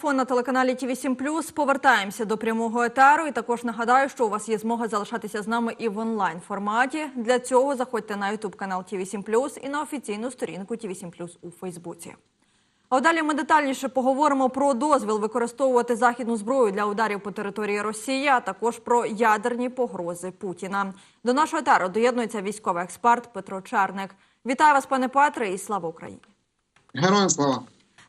Фон на телеканалі ТІВІ 7 Повертаємося до прямого етеру. І також нагадаю, що у вас є змога залишатися з нами і в онлайн форматі. Для цього заходьте на Ютуб канал ТІВІ 7 і на офіційну сторінку ТІВІ 7 у Фейсбуці. А далі ми детальніше поговоримо про дозвіл використовувати західну зброю для ударів по території Росії, а також про ядерні погрози Путіна. До нашого етеру доєднується військовий експерт Петро Черник. Вітаю вас, пане Петре, і слава Україні! Героям слава!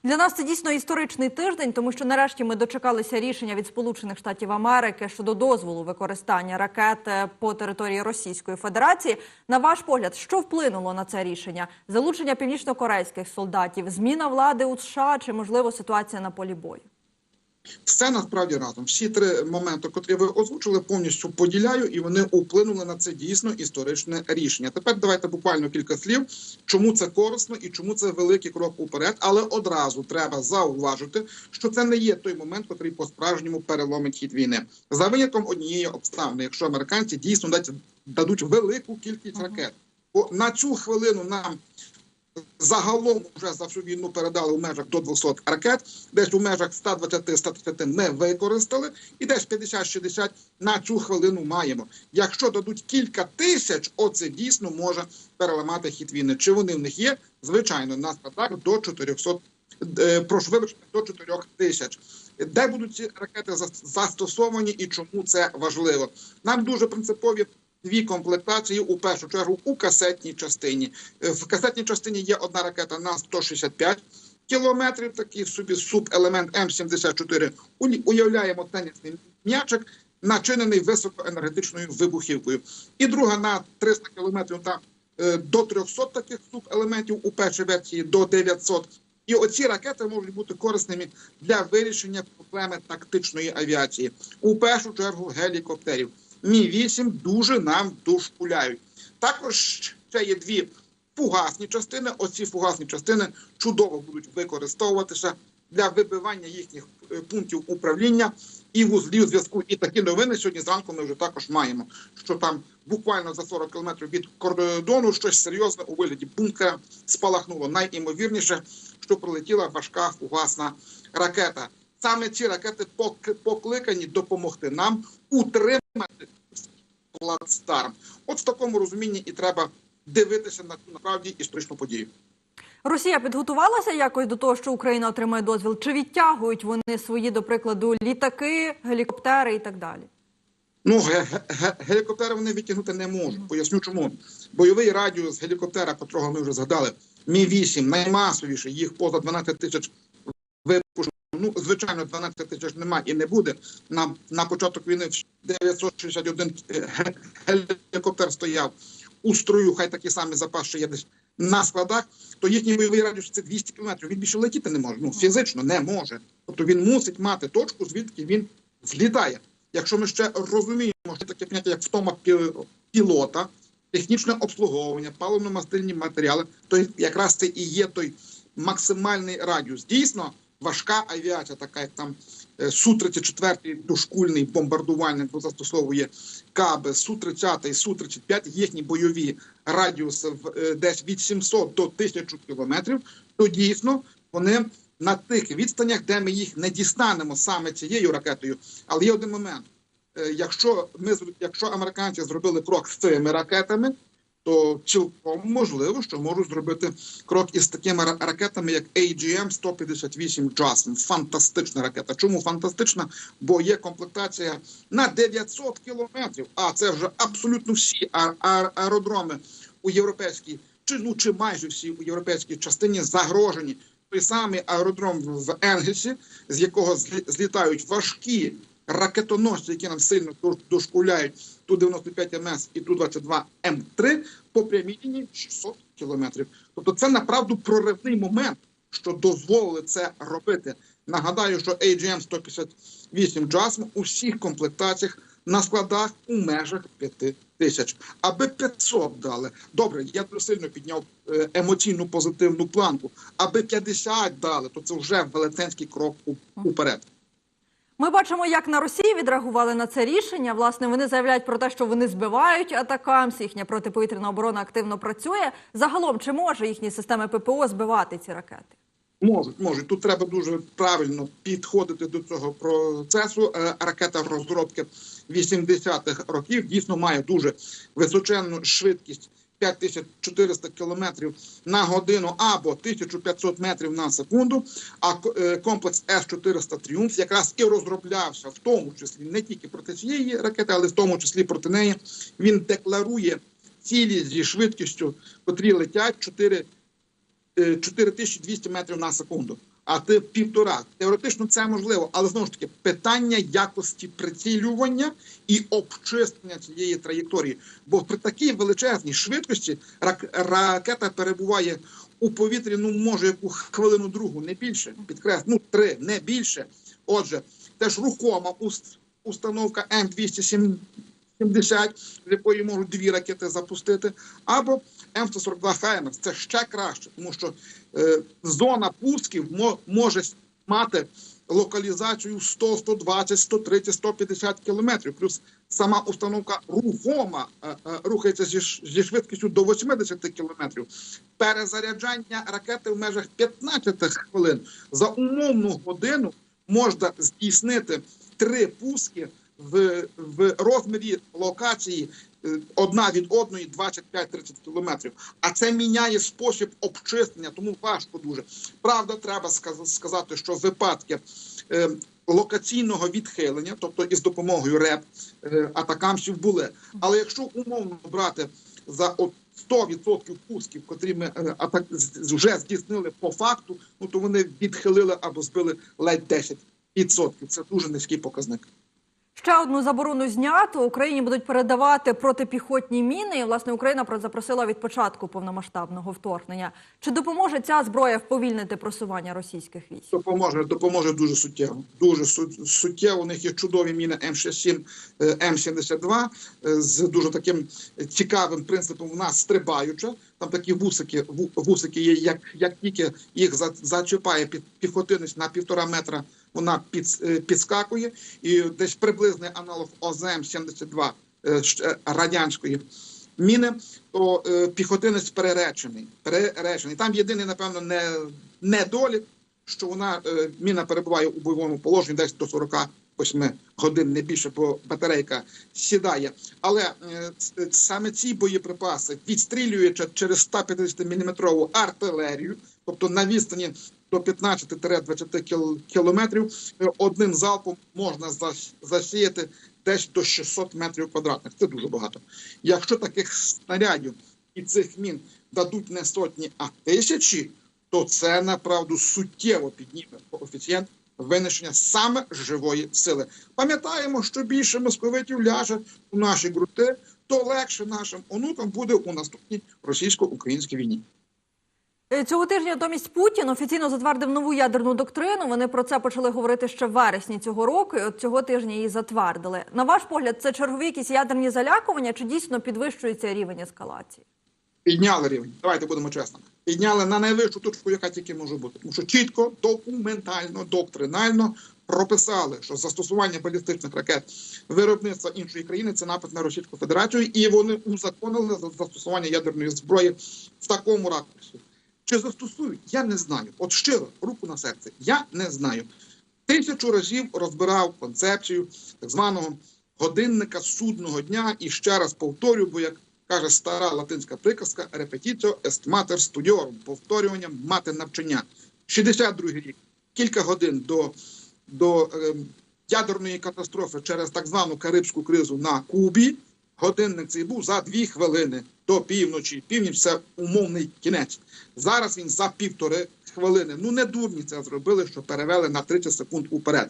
Для нас це дійсно історичний тиждень, тому що нарешті ми дочекалися рішення від Сполучених Штатів Америки щодо дозволу використання ракет е, по території Російської Федерації. На ваш погляд, що вплинуло на це рішення? Залучення північнокорейських солдатів, зміна влади у США чи можливо ситуація на полі бою? Все насправді разом. Всі три моменти, котрі ви озвучили, повністю поділяю, і вони вплинули на це дійсно історичне рішення. Тепер давайте буквально кілька слів, чому це корисно і чому це великий крок уперед. Але одразу треба зауважити, що це не є той момент, котрий по справжньому переломить хід війни. За винятком однієї обставини, якщо американці дійсно дадуть велику кількість ракет, бо на цю хвилину нам загалом вже за всю війну передали в межах до 200 ракет, десь у межах 120-130 ми використали, і десь 50-60 на цю хвилину маємо. Якщо дадуть кілька тисяч, оце дійсно може переламати хід війни. Чи вони в них є? Звичайно, на складах до 400, е, прошу вибачте, до 4 тисяч. Де будуть ці ракети застосовані і чому це важливо? Нам дуже принципові дві комплектації у першу чергу у касетній частині. Е, В касетній частині є одна ракета на 165 кілометрів, такий собі субелемент М74. Уні- Уявляємо тенісний м'ячик, начинений високоенергетичною вибухівкою. І друга на 300 кілометрів та е, до 300 таких субелементів у першій версії до 900. І оці ракети можуть бути корисними для вирішення проблеми тактичної авіації. У першу чергу гелікоптерів. Мі 8 дуже нам дошкуляють. Також ще є дві фугасні частини. Оці фугасні частини чудово будуть використовуватися для вибивання їхніх е, пунктів управління і вузлів зв'язку. І такі новини сьогодні зранку ми вже також маємо. Що там буквально за 40 кілометрів від кордону щось серйозне у вигляді бункера спалахнуло. Найімовірніше, що прилетіла важка фугасна ракета. Саме ці ракети покликані допомогти нам утримати плацдарм. От в такому розумінні і треба дивитися на насправді історичну подію. Росія підготувалася якось до того, що Україна отримає дозвіл? Чи відтягують вони свої, до прикладу, літаки, гелікоптери і так далі? Ну, ге- ге- ге- гелікоптери вони відтягнути не можуть. Поясню чому. Бойовий радіус гелікоптера, котрого ми вже згадали, Мі 8 наймасовіший, їх поза 12 тисяч випущено. Ну, звичайно, 12 тисяч немає і не буде. На, на початок війни в 961 ге- гелікоптер стояв у строю, хай такі самі запас, що є десь на складах, то їхній бойовий радіус це 200 кілометрів. Він більше летіти не може. Ну, фізично не може. Тобто він мусить мати точку, звідки він злітає. Якщо ми ще розуміємо, що таке поняття, як втома пілота, технічне обслуговування, паливно-мастильні матеріали, то якраз це і є той максимальний радіус. Дійсно, важка авіація, така як там е, Су-34 дошкульний бомбардувальник, бо застосовує каби, Су-30, Су-35, їхні бойові радіуси в, е, десь від 700 до 1000 кілометрів, то дійсно вони на тих відстанях, де ми їх не дістанемо саме цією ракетою. Але є один момент. Е, Якщо ми якщо американці зробили крок з цими ракетами, то цілком можливо, що можуть зробити крок із такими ра- ракетами, як AGM-158 JASM. Фантастична ракета. Чому фантастична? Бо є комплектація на 900 кілометрів. А це вже абсолютно всі аеродроми у європейській, чи ну чи майже всі у європейській частині загрожені. Той самий аеродром в Енгельсі, з якого злі- злітають важкі ракетоносці, які нам сильно дошкуляють Ту-95 МС і Ту-22 М3 по прямій лінії 600 кілометрів. Тобто це направду проривний момент, що дозволили це робити. Нагадаю, що AGM-158 JASM у всіх комплектаціях на складах у межах 5 тисяч. Аби 500 дали. Добре, я дуже сильно підняв е, емоційну позитивну планку. Аби 50 дали, то це вже велетенський крок уперед. Ми бачимо, як на Росії відреагували на це рішення. Власне, вони заявляють про те, що вони збивають атакамс, їхня протиповітряна оборона активно працює. Загалом, чи може їхні системи ППО збивати ці ракети? Можуть, можуть. Тут треба дуже правильно підходити до цього процесу. Е, Ракета розробки 80-х років дійсно має дуже височенну швидкість 5400 кілометрів на годину або 1500 метрів на секунду. А е, комплекс С-400 Тріумф якраз і розроблявся, в тому числі не тільки проти цієї ракети, але в тому числі проти неї. Він декларує цілі зі швидкістю, котрі летять 4 е, 4200 метрів на секунду а ти півтора. Теоретично це можливо, але знову ж таки питання якості прицілювання і обчислення цієї траєкторії. Бо при такій величезній швидкості ракета перебуває у повітрі. Ну може яку хвилину другу, не більше підкрес, ну три не більше. Отже, теж рухома установка М 270 70, з якої можуть дві ракети запустити, або М142 «Хаймерс». Це ще краще, тому що е, зона пусків може мати локалізацію 100, 120, 130, 150 кілометрів. Плюс сама установка рухома е, е, рухається зі, зі швидкістю до 80 кілометрів. Перезаряджання ракети в межах 15 хвилин за умовну годину можна здійснити три пуски в, в розмірі локації е, одна від одної 25-30 кілометрів. А це міняє спосіб обчислення, тому важко дуже. Правда, треба сказати, що випадки е, локаційного відхилення, тобто із допомогою РЕП, е, атакамсів були. Але якщо умовно брати за от 100% пусків, котрі ми вже здійснили по факту, ну то вони відхилили або збили ледь 10%. Це дуже низький показник. Ще одну заборону знято. Україні будуть передавати протипіхотні міни. І, власне, Україна про- запросила від початку повномасштабного вторгнення. Чи допоможе ця зброя вповільнити просування російських військ? Допоможе, допоможе дуже суттєво. Дуже су- суттєво. У них є чудові міни М67, е, М72 е, з дуже таким цікавим принципом. У нас стрибаюча. Там такі вусики, ву- вусики є. Як, як тільки їх за- зачіпає під піхотинець на півтора метра, вона під, е, підскакує. І десь приблизний аналог ОЗМ-72 е, е, радянської міни, то піхотинець переречений. Переречений. Там єдиний, напевно, не, недолік, що вона міна перебуває у бойовому положенні десь до 48 годин, не більше, бо батарейка сідає. Але саме ці боєприпаси, відстрілюючи через 150 мм артилерію, тобто на відстані до 15-20 кіл- кілометрів, одним залпом можна зас- засіяти десь до 600 метрів квадратних. Це дуже багато. Якщо таких снарядів і цих мін дадуть не сотні, а тисячі, то це направду суттєво підніме коефіцієнт винищення саме живої сили. Пам'ятаємо, що більше московитів ляже у наші груди, то легше нашим онукам буде у наступній російсько-українській війні. Е, Цього тижня натомість Путін офіційно затвердив нову ядерну доктрину. Вони про це почали говорити ще в вересні цього року. І от цього тижня її затвердили. На ваш погляд, це чергові якісь ядерні залякування, чи дійсно підвищується рівень ескалації? Підняли рівень. Давайте будемо чесними. Підняли на найвищу точку, яка тільки може бути. Тому що чітко, документально, доктринально прописали, що застосування балістичних ракет виробництва іншої країни це напад на Російську Федерацію, і вони узаконили за- застосування ядерної зброї в такому ракурсі. Чи застосують? Я не знаю. От щиро, руку на серце, я не знаю. Тисячу разів розбирав концепцію так званого годинника судного дня. І ще раз повторю, бо як каже стара латинська приказка «Repetitio est mater studiorum» – повторювання мати навчання. 62 рік, кілька годин до, до ем, ядерної катастрофи через так звану Карибську кризу на Кубі. Годинник цей був за дві хвилини до півночі. Північ це умовний кінець. Зараз він за півтори хвилини. Ну не дурні це зробили, що перевели на 30 секунд уперед.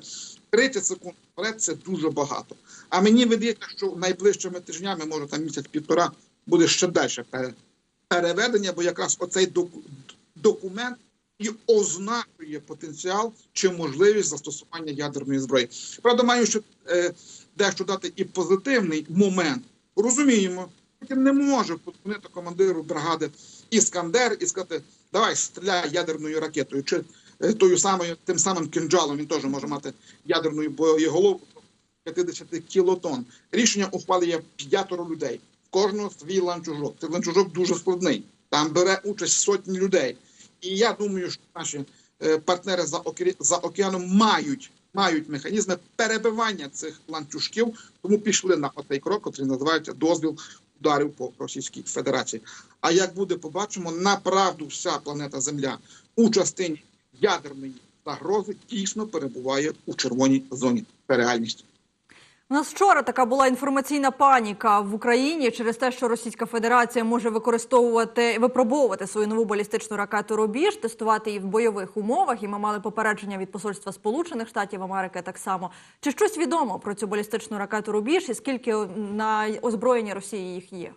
30 секунд вперед це дуже багато. А мені видається, що найближчими тижнями, може там місяць-півтора, буде ще далі переведення, бо якраз оцей документ і ознакує потенціал чи можливість застосування ядерної зброї. Правда, маю ще дещо дати і позитивний момент. Розуміємо, не може подзвонити командиру бригади Іскандер і сказати, давай стріляй ядерною ракетою, чи е, тою самою, тим самим кинджалом він теж може мати ядерну боєголовку 50 кілотон. Рішення ухвалює п'ятеро людей. В кожного свій ланцюжок. Цей ланцюжок дуже складний. Там бере участь сотні людей. І я думаю, що наші е, партнери за, океа- за океаном мають, мають механізми перебивання цих ланцюжків, тому пішли на отей крок, який називається дозвіл ударів по Російській Федерації. А як буде, побачимо, направду вся планета Земля у частині ядерної загрози дійсно перебуває у червоній зоні. Це реальність. У нас вчора така була інформаційна паніка в Україні через те, що Російська Федерація може використовувати випробовувати свою нову балістичну ракету Рубіж, тестувати її в бойових умовах. І ми мали попередження від посольства Сполучених Штатів Америки так само. Чи щось відомо про цю балістичну ракету Рубіж і скільки на озброєнні Росії їх є?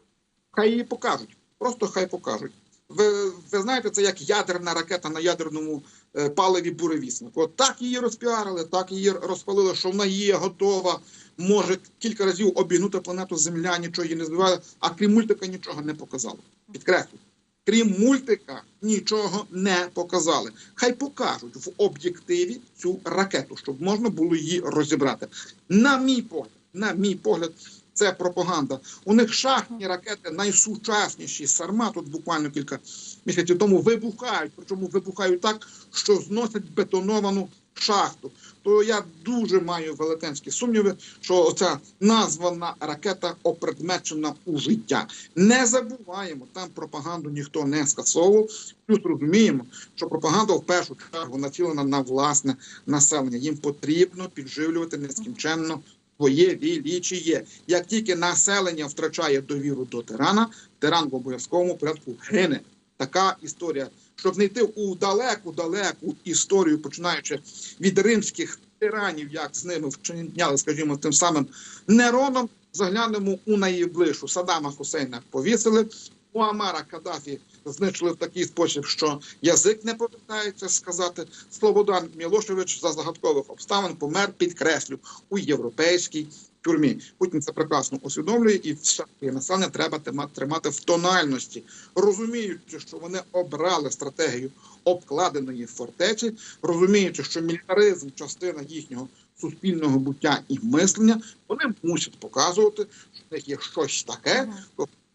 Хай її покажуть. Просто хай покажуть. Ви, ви знаєте, це як ядерна ракета на ядерному е, паливі буревісник. От так її розпіарили, так її розпалили, що вона є готова, може кілька разів обігнути планету Земля, нічого її не збиває, а крім мультика нічого не показали. Підкреслю. Крім мультика, нічого не показали. Хай покажуть в об'єктиві цю ракету, щоб можна було її розібрати. На мій погляд, на мій погляд, це пропаганда. У них шахтні ракети найсучасніші сарма. Тут буквально кілька місяців тому вибухають. Причому вибухають так, що зносять бетоновану шахту. То я дуже маю велетенські сумніви, що оця названа ракета опредмечена у життя. Не забуваємо, там пропаганду ніхто не скасовував. Плюс розуміємо, що пропаганда в першу чергу націлена на власне населення. Їм потрібно підживлювати нескінченно своє вілічіє. Як тільки населення втрачає довіру до тирана, тиран в обов'язковому порядку гине. Така історія. Щоб знайти у далеку, далеку історію, починаючи від римських тиранів, як з ними вчиняли, скажімо, тим самим Нероном, заглянемо у найближчу Саддама Хусейна повісили. Муамара Каддафі знищили в такий спосіб, що язик не повертається сказати. Слободан Мілошевич за загадкових обставин помер, підкреслю, у європейській тюрмі. Путін це прекрасно усвідомлює, і все населення треба тримати в тональності, розуміючи, що вони обрали стратегію обкладеної фортеці, розуміючи, що мілітаризм частина їхнього суспільного буття і мислення, вони мусять показувати, що в них є щось таке,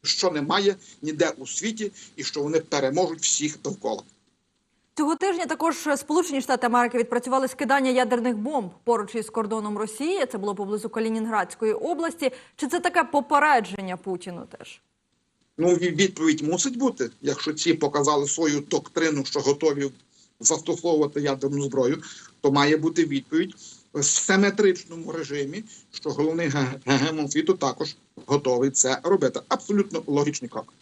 що немає ніде у світі, і що вони переможуть всіх довкола. Цього тижня також Сполучені Штати Америки відпрацювали скидання ядерних бомб поруч із кордоном Росії. Це було поблизу Калінінградської області. Чи це таке попередження Путіну теж? Ну, відповідь мусить бути, якщо ці показали свою доктрину, що готові застосовувати ядерну зброю, то має бути відповідь в симетричному режимі, що головний ге- гегемон світу також готовий це робити. Абсолютно логічний крок.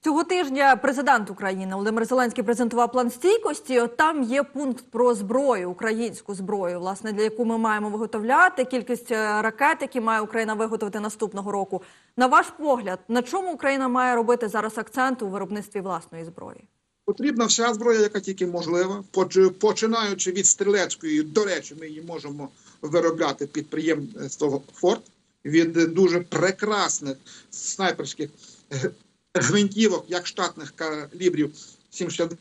Цього тижня президент України Володимир Зеленський презентував план стійкості. Там є пункт про зброю, українську зброю, власне, для яку ми маємо виготовляти кількість е, ракет, які має Україна виготовити наступного року. На ваш погляд, на чому Україна має робити зараз акцент у виробництві власної зброї? Потрібна вся зброя, яка тільки можлива, починаючи від стрілецької, до речі, ми її можемо виробляти підприємство Форт від дуже прекрасних снайперських гвинтівок, як штатних калібрів 70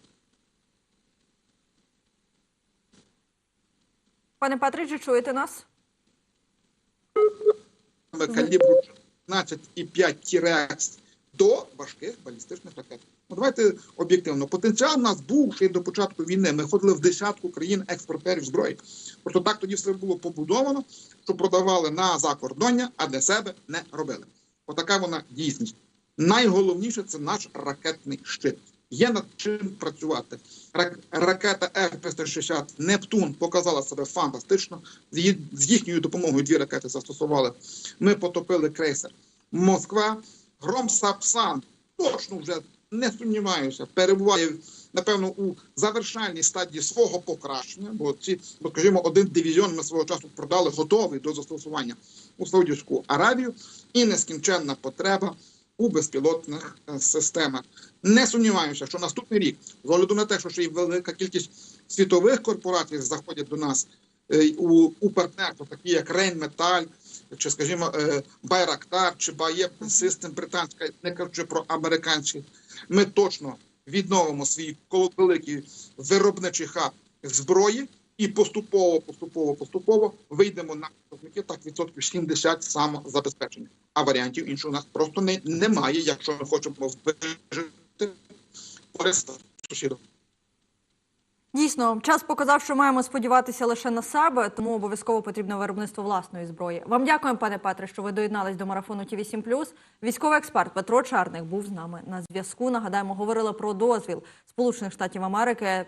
Пане Патричу, чуєте нас? калібру 15,5 тірекс до важких балістичних ракет. Ну, давайте об'єктивно. Потенціал у нас був ще й до початку війни. Ми ходили в десятку країн експортерів зброї. Просто так тоді все було побудовано, що продавали на закордоння, а для себе не робили. Отака вона дійсність. Найголовніше це наш ракетний щит. Є над чим працювати. Рак- Ракета Р-360 Нептун показала себе фантастично. З їхньою допомогою дві ракети застосували. Ми потопили крейсер Москва. Гром Сапсан точно вже не сумніваюся, перебуває напевно у завершальній стадії свого покращення. Бо ці, бо, скажімо, один дивізіон ми свого часу продали готовий до застосування у Саудівську Аравію, і нескінченна потреба у безпілотних е, системах. Не сумніваюся, що наступний рік, з огляду на те, що ще й велика кількість світових корпорацій заходять до нас е, у, у партнерство, такі як Рейнметаль, чи, скажімо, е, Байрактар, чи Баєп Систем британська, не кажучи про американські, ми точно відновимо свій великий виробничий хаб зброї і поступово, поступово, поступово вийдемо на показники так відсотків 70 самозабезпечення. А варіантів іншого у нас просто не, немає, якщо ми хочемо вижити з сусідом. Дійсно, час показав, що маємо сподіватися лише на себе, тому обов'язково потрібно виробництво власної зброї. Вам дякуємо, пане Петре, що ви доєднались до марафону Ті 7 Військовий експерт Петро Чарник був з нами на зв'язку. Нагадаємо, говорили про дозвіл Сполучених Штатів Америки